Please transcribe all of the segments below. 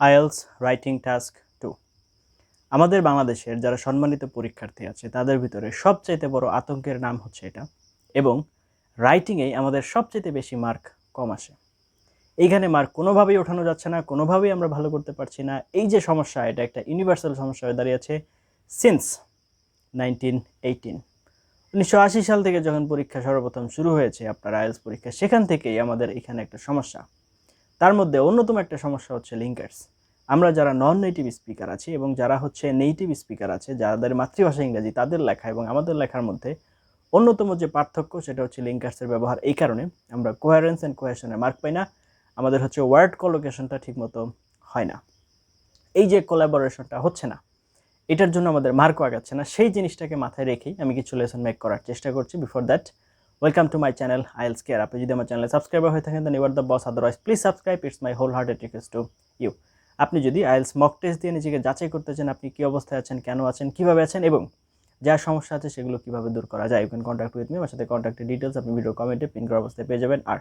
IELTS writing task two. আমাদের বাংলাদেশের যারা সম্মানিত পরীক্ষার্থী আছে, তাদের ভিতরে সবচাইতে বড় আতঙ্কের নাম হচ্ছে এটা এবং রাইটিংয়েই আমাদের সবচাইতে বেশি মার্ক কম আসে। এইখানে মার্ক কোনোভাবেই ওঠানো যাচ্ছে না, কোনোভাবেই আমরা ভালো করতে পারছি না। এই যে সমস্যা, এটা একটা ইউনিভার্সাল সমস্যা হয়ে দাঁড়িয়েছে সিন্স নাইনটিন এইটিন উনিশশো আশি সাল থেকে যখন পরীক্ষা সর্বপ্রথম শুরু হয়েছে আপনার আইএলস পরীক্ষা, সেখান থেকেই আমাদের এখানে একটা সমস্যা। তার মধ্যে অন্যতম একটা সমস্যা হচ্ছে লিঙ্কার্স আমরা যারা নন নেটিভ স্পিকার আছি এবং যারা হচ্ছে নেটিভ স্পিকার আছে, যাদের মাতৃভাষা ইংরাজি, তাদের লেখা এবং আমাদের লেখার মধ্যে অন্যতম যে পার্থক্য সেটা হচ্ছে লিঙ্কার্সের ব্যবহার। এই কারণে আমরা কোয়ারেন্স অ্যান্ড কোহেশনে মার্ক পাই না, আমাদের হচ্ছে ওয়ার্ড কলোকেশনটা ঠিকমতো হয় না। এই যে কোলাবোরেশনটা হচ্ছে না, এটার জন্য আমাদের মার্কও আগাচ্ছে না। সেই জিনিসটাকে মাথায় রেখেই আমি কিছু লেসন মেক করার চেষ্টা করছি। Before that welcome to my channel IELTS care আপনি যদি আমার চ্যানেলে সাবস্ক্রাইবার হয়ে থাকেন then your the boss otherwise please subscribe it's my wholehearted request to you আপনি যদি আইএলস মক টেস্ট দিয়ে নিজেকে যাচাই করতে চান, আপনি কী অবস্থায় আছেন, কেন আছেন, কীভাবে আছেন, এবং যা সমস্যা আছে সেগুলো কীভাবে দূর করা যায় you can contact with me আমার সাথে কন্ট্যাক্টের ডিটেলস আপনি ভিডিও কমেন্টে পিন করা অবস্থায় পেয়ে যাবেন। আর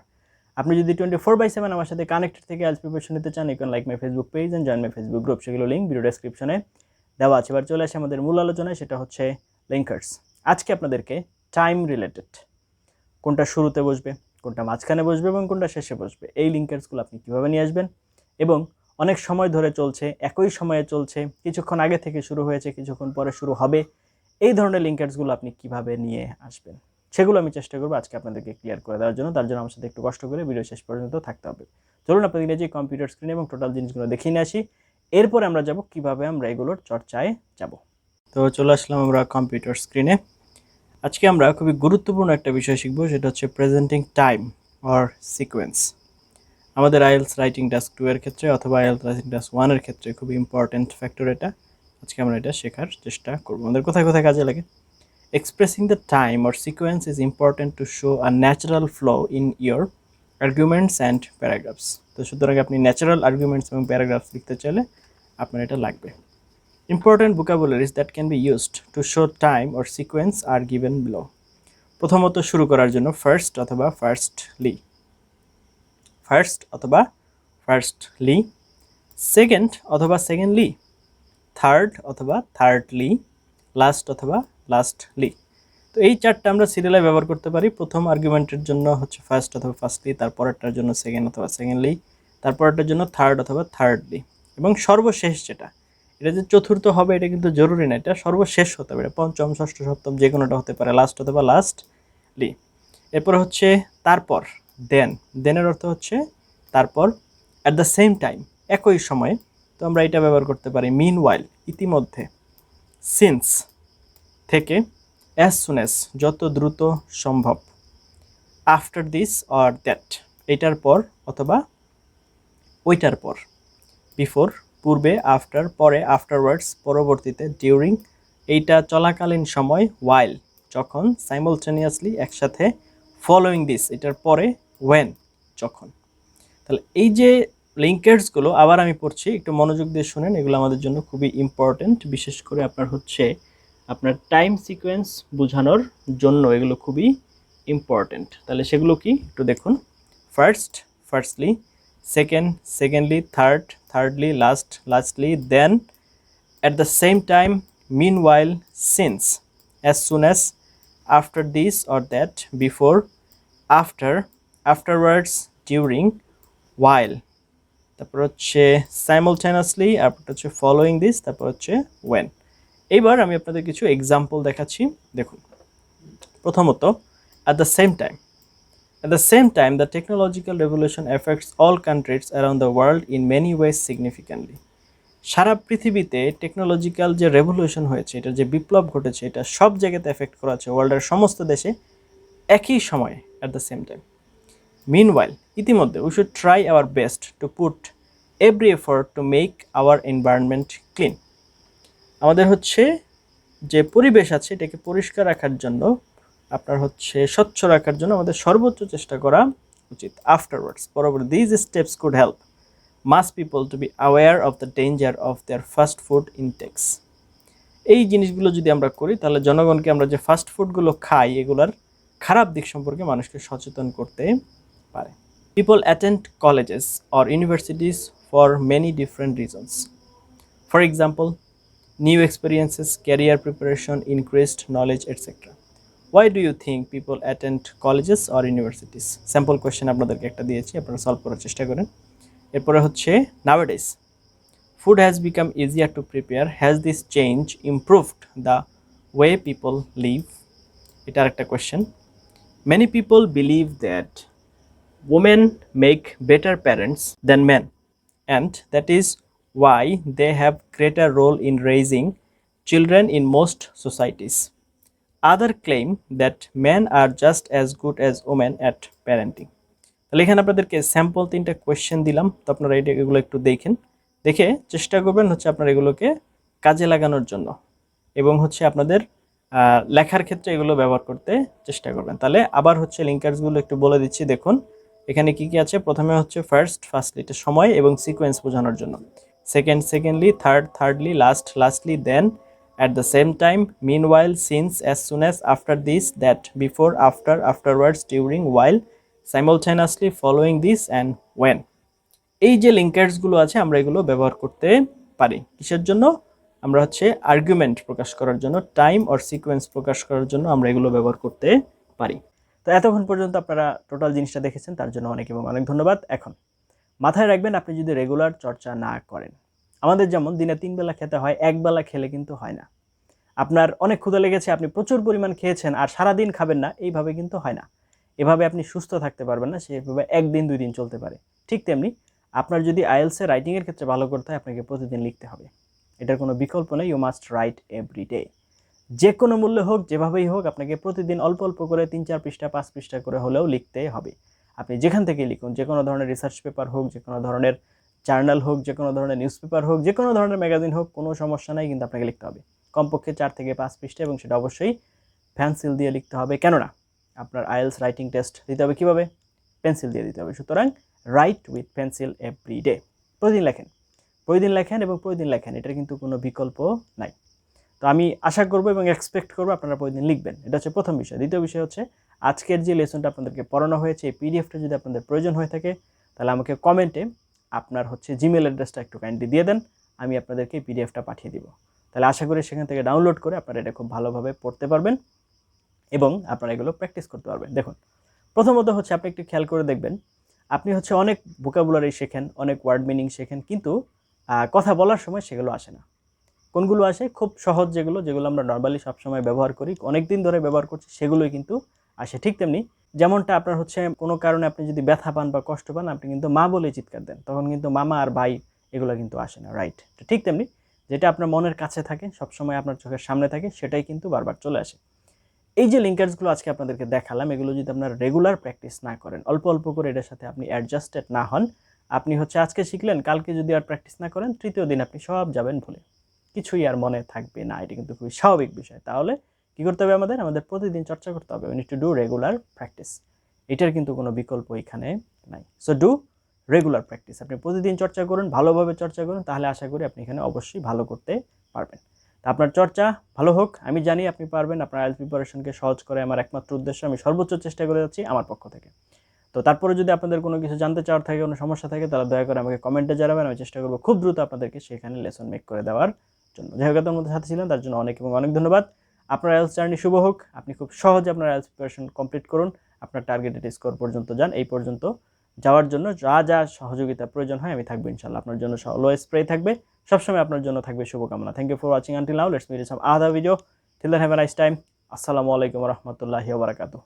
আপনি যদি টোয়েন্টি ফোর বাই সেভেন আমার সাথে কানেক্টেড থেকে আইএলস প্রিপারেশন নিতে চান you can like my Facebook page and join my Facebook group সেগুলো লিঙ্ক ভিডিও ডেসক্রিপশনে দেওয়া আছে। এবার চলে আসে আমাদের মূল আলোচনায়, সেটা হচ্ছে লিঙ্কার্স আজকে আপনাদেরকে টাইম রিলেটেড কোনটা শুরুতে বসবে, কোনটা মাঝখানে বসবে এবং কোনটা শেষে বসবে, এই লিঙ্কার্সগুলো আপনি কীভাবে নিয়ে আসবেন এবং অনেক সময় ধরে চলছে, একই সময়ে চলছে, কিছুক্ষণ আগে থেকে শুরু হয়েছে, কিছুক্ষণ পরে শুরু হবে, এই ধরনের লিঙ্কার্সগুলো আপনি কীভাবে নিয়ে আসবেন, সেগুলো আমি চেষ্টা করব আজকে আপনাদেরকে ক্লিয়ার করে দেওয়ার জন্য, তার জন্য আমার সাথে একটু কষ্ট করে ভিডিও শেষ পর্যন্ত থাকতে হবে। চলুন আপনাদের যে কম্পিউটার স্ক্রিন এবং টোটাল জিনিসগুলো দেখিয়ে নিয়ে আসি, এরপরে আমরা যাব কীভাবে আমরা এগুলোর চর্চায় যাব। তো চলে আসলাম আমরা কম্পিউটার স্ক্রিনে আজকে আমরা খুবই গুরুত্বপূর্ণ একটা বিষয় শিখব, সেটা হচ্ছে প্রেজেন্টিং টাইম অর সিকোয়েন্স আমাদের আইএলস রাইটিং টাস্ক টু এর ক্ষেত্রে অথবা আইএলস রাইটিং টাস্ক ওয়ানের ক্ষেত্রে খুবই ইম্পর্ট্যান্ট ফ্যাক্টর এটা। আজকে আমরা এটা শেখার চেষ্টা করব। আমাদের কোথায় কোথায় কাজে লাগে? Expressing the time or sequence is important to show a natural flow in your arguments and paragraphs তো সুতরাং আপনি ন্যাচারাল আর্গুমেন্টস এবং প্যারাগ্রাফস লিখতে চাইলে আপনার এটা লাগবে। Important vocabularies that can be used to show time or sequence are given below প্রথমত শুরু করার জন্য ফার্স্ট অথবা ফার্স্টলি ফার্স্ট অথবা ফার্স্টলি সেকেন্ড অথবা সেকেন্ডলি থার্ড অথবা থার্ডলি লাস্ট অথবা লাস্টলি তো এই চারটা আমরা সিরিয়ালে ব্যবহার করতে পারি। প্রথম আর্গুমেন্টের জন্য হচ্ছে ফার্স্ট অথবা ফার্স্টলি তারপরেরটার জন্য সেকেন্ড অথবা সেকেন্ডলি তারপরেরটার জন্য থার্ড অথবা থার্ডলি এবং সর্বশেষ যেটা এটা যে চতুর্থ হবে, এটা কিন্তু জরুরি না, এটা সর্বশেষ হতে হবে পঞ্চম, ষষ্ঠ, সপ্তম যে কোনোটা হতে পারে লাস্ট অথবা লাস্টলি এরপর হচ্ছে তারপর দেন দেনের অর্থ হচ্ছে তারপর অ্যাট দ্য সেম টাইম একই সময়ে। তো আমরা এটা ব্যবহার করতে পারি মিন ওয়াইল ইতিমধ্যে সিন্স থেকে অ্যাজ সুন অ্যাজ যত দ্রুত সম্ভব আফটার দিস অর দ্যাট এটার পর অথবা ওইটার পর বিফোর পূর্বে আফটার পরে আফটারওয়ার্ডস পরবর্তীতে ডিউরিং এইটা চলাকালীন সময় ওয়াইল যখন সাইমলটেনিয়াসলি একসাথে ফলোয়িং দিস এটার পরে ওয়েন যখন। তাহলে এই যে লিঙ্কার্সগুলো আবার আমি পড়ছি, একটু মনোযোগ দিয়ে শুনেন, এগুলো আমাদের জন্য খুবই ইম্পর্ট্যান্ট বিশেষ করে আপনার হচ্ছে, আপনার টাইম সিকোয়েন্স বোঝানোর জন্য এগুলো খুবই ইম্পর্ট্যান্ট তাহলে সেগুলো কি? একটু দেখুন। First firstly second secondly third thirdly last lastly then at the same time meanwhile since as soon as after this or that before after afterwards during while তারপর হচ্ছে সাইমলটেনাসলি তারপর হচ্ছে ফলোয়িং দিস তারপর হচ্ছে ওয়েন এইবার আমি আপনাদের কিছু এক্সাম্পল দেখাচ্ছি দেখুন প্রথমত at the same time At the same time, the technological revolution affects all countries around the world in many ways significantly. সারা পৃথিবীতে টেকনোলজিক্যাল যে রেভলিউশন হয়েছে এটা যে বিপ্লব ঘটেছে এটা সব জায়গাতে এফেক্ট করেছে ওয়ার্ল্ডের সমস্ত দেশে একই সময়ে at the same time meanwhile ইতিমধ্যে we should try our best to put every effort to make our environment clean আমাদের হচ্ছে যে পরিবেশ আছে এটাকে পরিষ্কার রাখার জন্য আপনার হচ্ছে স্বচ্ছ রাখার জন্য আমাদের সর্বোচ্চ চেষ্টা করা উচিত আফটারওয়ার্ডস পরবর্তী these steps could help mass people to be aware of the danger of their fast food intakes এই জিনিসগুলো যদি আমরা করি, তাহলে জনগণকে আমরা যে ফাস্ট ফুডগুলো খাই, এগুলার খারাপ দিক সম্পর্কে মানুষকে সচেতন করতে পারে people attend colleges or universities for many different reasons. For example new experiences career preparation increased knowledge etc. Why do you think people attend colleges or universities sample question আপনাদেরকে একটা দিয়েছি, আপনারা সলভ করার চেষ্টা করেন। এরপরে হচ্ছে nowadays food has become easier to prepare has this change improved the way people live এটা আর একটা question many people believe that women make better parents than man and that is why they have greater role in raising children in most societies other claim that man are just as good as women at parenting তাহলে এখানে আপনাদেরকে sample তিনটা question দিলাম। তো আপনারা এটা এগুলো একটু দেখেন। দেখে চেষ্টা করবেন হচ্ছে আপনারা এগুলোকে কাজে লাগানোর জন্য। এবং হচ্ছে আপনাদের লেখার ক্ষেত্রে এগুলো ব্যবহার করতে চেষ্টা করবেন। তাহলে আবার হচ্ছে লিঙ্কার্সগুলো একটু বলে দিচ্ছি। দেখুন, এখানে কি কি আছে? প্রথমে হচ্ছে ফার্স্ট ফার্স্টলি সময় এবং সিকোয়েন্স বোঝানোর জন্য। Second secondly third thirdly last lastly then at the same time, meanwhile, since as soon as after this, that before, after, afterwards, during, while, simultaneously following this and when. এই যে লিঙ্কার্সগুলো আছে, আমরা এগুলো ব্যবহার করতে পারি। কিসের জন্য? আমরা হচ্ছে আর্গুমেন্ট প্রকাশ করার জন্য টাইম অর সিকোয়েন্স প্রকাশ করার জন্য আমরা এগুলো ব্যবহার করতে পারি। তো এতক্ষণ পর্যন্ত আপনারা টোটাল জিনিসটা দেখেছেন, তার জন্য অনেক এবং অনেক ধন্যবাদ। এখন, মাথায় রাখবেন, আপনি যদি রেগুলার চর্চা না করেন আমাদের যেমন দিনে তিন বেলা খেতে হয়, এক বেলা খেলে কিন্তু হয় না। আপনার অনেক ক্ষুধা লেগেছে, আপনি প্রচুর পরিমাণ খেয়েছেন আর সারাদিন খাবেন না, এইভাবে কিন্তু হয় না। এভাবে আপনি সুস্থ থাকতে পারবেন না, সেভাবে একদিন, দুই দিন চলতে পারে। ঠিক তেমনি আপনার যদি আইএলসে রাইটিংয়ের ক্ষেত্রে ভালো করতে হয়, আপনাকে প্রতিদিন লিখতে হবে। এটার কোনো বিকল্প নেই you must write every day যে কোনো মূল্যে হোক, যেভাবেই হোক, আপনাকে প্রতিদিন অল্প অল্প করে তিন চার পৃষ্ঠা, পাঁচ পৃষ্ঠা করে হলেও লিখতে হবে। আপনি যেখান থেকে লিখুন, যে কোনো ধরনের রিসার্চ পেপার হোক, যে কোনো ধরনের জার্নাল হোক, যে কোনো ধরনের নিউজ পেপার হোক, যে কোনো ধরনের ম্যাগাজিন হোক, কোনো সমস্যা নাই, কিন্তু আপনাকে লিখতে হবে। কমপক্ষে চার থেকে পাঁচ পৃষ্ঠা এবং সেটা অবশ্যই পেন্সিল দিয়ে লিখতে হবে। কেননা আপনার আইএলস রাইটিং টেস্ট দিতে হবে কীভাবে? পেন্সিল দিয়ে দিতে হবে। সুতরাং write with pencil every day. প্রতিদিন লেখেন। প্রতিদিন লেখেন এবং প্রতিদিন লেখেন। এটার কিন্তু কোনো বিকল্প নাই। তো আমি আশা করব এবং এক্সপেক্ট করব আপনারা প্রতিদিন লিখবেন। এটা হচ্ছে প্রথম বিষয়। দ্বিতীয় বিষয় হচ্ছে, আজকের যে লেসনটা আপনাদেরকে পড়ানো হয়েছে, এই পিডিএফটা যদি আপনাদের প্রয়োজন হয়ে থাকে, তাহলে আমাকে কমেন্টে আপনার হচ্ছে জিমেল অ্যাড্রেসটা একটু কাইন্ডলি দিয়ে দেন, আমি আপনাদেরকে পিডিএফটা পাঠিয়ে দিব। তাহলে আশা করি সেখান থেকে ডাউনলোড করে আপনারা এটা খুব ভালোভাবে পড়তে পারবেন এবং আপনারা এগুলো প্র্যাকটিস করতে পারবেন। দেখুন, প্রথমত হচ্ছে আপনি একটু খেয়াল করে দেখবেন, আপনি হচ্ছে অনেক ভোকাবুলারি শেখেন, অনেক ওয়ার্ড মিনিং শেখেন, কিন্তু কথা বলার সময় সেগুলো আসে না। কোনগুলো আসে? খুব সহজ যেগুলো যেগুলো আমরা নর্মালি সবসময় ব্যবহার করি অনেক দিন ধরে ব্যবহার করছি, সেগুলোই কিন্তু আসে ঠিক তেমনি যেমনটা আপনার হচ্ছে কোনো কারণে আপনি যদি ব্যথা পান বা কষ্ট পান, আপনি কিন্তু মা বলে চিৎকার দেন। তখন কিন্তু মামা আর ভাই এগুলো কিন্তু আসে না রাইট ঠিক তেমনি যেটা আপনার মনের কাছে থাকে, সবসময় আপনার চোখের সামনে থাকে, সেটাই কিন্তু বারবার চলে আসে। এই যে লিঙ্কার্সগুলো আজকে আপনাদেরকে দেখালাম, এগুলো যদি আপনার রেগুলার প্র্যাকটিস না করেন, অল্প অল্প করে এটার সাথে আপনি অ্যাডজাস্টেড না হন, আপনি হচ্ছে আজকে শিখলেন, কালকে যদি আর প্র্যাকটিস না করেন, তৃতীয় দিন আপনি সব যাবেন ভুলে। কিছুই আর মনে থাকবে না, এটা কিন্তু খুবই স্বাভাবিক বিষয়। তাহলে কি করতে হবে আমাদের? আমাদের প্রতিদিন চর্চা করতে হবে। We to do regular practice এটার কিন্তু কোনো বিকল্প এখানে নাই। সো ডু রেগুলার প্র্যাকটিস আপনি প্রতিদিন চর্চা করুন, ভালোভাবে চর্চা করুন, তাহলে আশা করি আপনি এখানে অবশ্যই ভালো করতে পারবেন। তা আপনার চর্চা ভালো হোক, আমি জানি আপনি পারবেন। আপনার আইএলস প্রিপারেশনকে সহজ করে আমার একমাত্র উদ্দেশ্য, আমি সর্বোচ্চ চেষ্টা করে যাচ্ছি আমার পক্ষ থেকে। তো তারপরে যদি আপনাদের কোনো কিছু জানতে চাওয়ার থাকে, কোনো সমস্যা থাকে, তাহলে দয়া করে আমাকে কমেন্টে জানাবেন। আমি চেষ্টা করব খুব দ্রুত আপনাদেরকে সেখানে লেসন মেক করে দেওয়ার জন্য। যাই হোক মধ্যে সাথে ছিলেন, তার জন্য অনেক এবং অনেক ধন্যবাদ। আপনার আইএলস জার্নি শুভ হোক। আপনি খুব সহজে আপনার আইএলস প্রিপারেশন কমপ্লিট করুন। আপনার টার্গেটেড স্কোর পর্যন্ত যান। এই পর্যন্ত যাওয়ার জন্য যা যা সহযোগিতা প্রয়োজন হয় আমি থাকব ইনশাল্লাহ আপনার জন্য অলওয়েজ স্প্রে থাকবে। সবসময় আপনার জন্য থাকবে শুভকামনা। Thank you for watching until now let's meet some other video till then have a nice time আসসালামু আলাইকুম রহমতুল্লাহি ওবরাকাতুহু